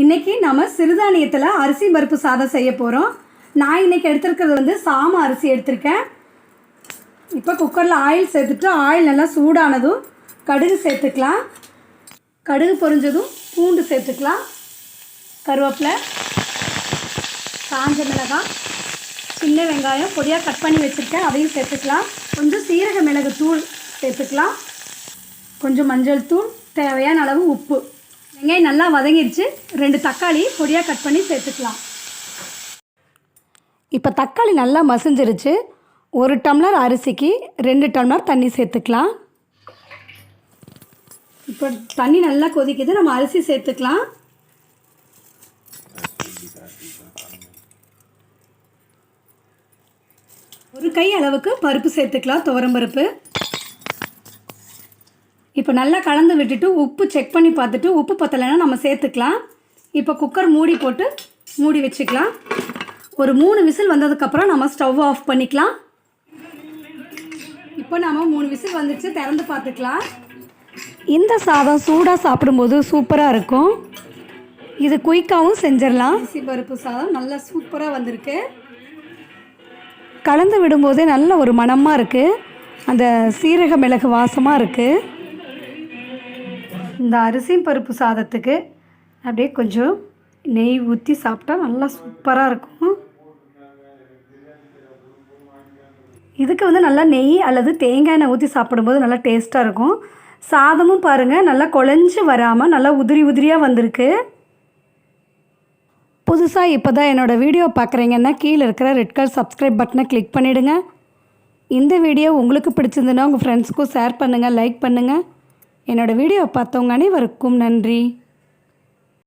இன்றைக்கி நம்ம சிறுதானியத்தில் அரிசி பருப்பு சாதம் செய்ய போகிறோம் நான் இன்றைக்கி எடுத்துருக்கிறது வந்து சாம அரிசி எடுத்திருக்கேன். இப்போ குக்கரில் ஆயில் சேர்த்துட்டு ஆயில் நல்லா சூடானதும் கடுகு சேர்த்துக்கலாம். கடுகு பொரிஞ்சதும் பூண்டு சேர்த்துக்கலாம். கருவேப்பிலை காஞ்ச மிளகாய் சின்ன வெங்காயம் பொடியாக கட் பண்ணி வச்சுருக்கேன். அதையும் சேர்த்துக்கலாம். கொஞ்சம் சீரக மிளகு தூள் சேர்த்துக்கலாம். கொஞ்சம் மஞ்சள் தூள் தேவையான அளவு உப்பு. வெங்காயம் நல்லா வதங்கிடுச்சு ரெண்டு தக்காளி பொடியாக கட் பண்ணி சேர்த்துக்கலாம். இப்போ தக்காளி நல்லா மசிஞ்சிருச்சு. ஒரு டம்ளர் அரிசிக்கு ரெண்டு டம்ளர் தண்ணி சேர்த்துக்கலாம். இப்போ தண்ணி நல்லா கொதிக்குது. நம்ம அரிசி சேர்த்துக்கலாம். ஒரு கை அளவுக்கு பருப்பு சேர்த்துக்கலாம். துவரம் பருப்பு. இப்போ நல்லா கலந்து விட்டுட்டு உப்பு செக் பண்ணி பார்த்துட்டு உப்பு பத்தலைன்னா நம்ம சேர்த்துக்கலாம். இப்போ குக்கர் மூடி போட்டு மூடி வச்சுக்கலாம். ஒரு மூணு விசில் வந்ததுக்கப்புறம் நம்ம ஸ்டவ் ஆஃப் பண்ணிக்கலாம். இப்போ நம்ம மூணு விசில் வந்துச்சு திறந்து பார்த்துக்கலாம். இந்த சாதம் சூடாக சாப்பிடும்போது சூப்பராக இருக்கும். இது குயிக்காகவும் செஞ்சிடலாம். அரிசி பருப்பு சாதம் நல்லா சூப்பராக வந்திருக்கு. கலந்து விடும்போதே நல்ல ஒரு மணமாக இருக்குது அந்த சீரக மிளகு வாசமாக இருக்குது இந்த அரிசியும் பருப்பு சாதத்துக்கு அப்படியே கொஞ்சம் நெய் ஊற்றி சாப்பிட்டா நல்லா சூப்பராக இருக்கும். இதுக்கு வந்து நல்லா நெய் அல்லது தேங்காய் எண்ணெய் ஊற்றி சாப்பிடும்போது நல்லா டேஸ்ட்டாக இருக்கும். சாதமும் பாருங்கள் நல்லா குழஞ்சி வராமல் நல்லா உதிரி உதிரியாக வந்திருக்கு. புதுசாக இப்போ தான் என்னோடய வீடியோ பார்க்குறீங்கன்னா கீழே இருக்கிற ரெட் கலர் சப்ஸ்கிரைப் பட்டனை கிளிக் பண்ணிவிடுங்க இந்த வீடியோ உங்களுக்கு பிடிச்சிருந்துன்னா உங்கள் ஃப்ரெண்ட்ஸ்க்கும் ஷேர் பண்ணுங்கள் லைக் பண்ணுங்கள் என்னோடய வீடியோ பார்த்தவங்க அனைவருக்கும் நன்றி.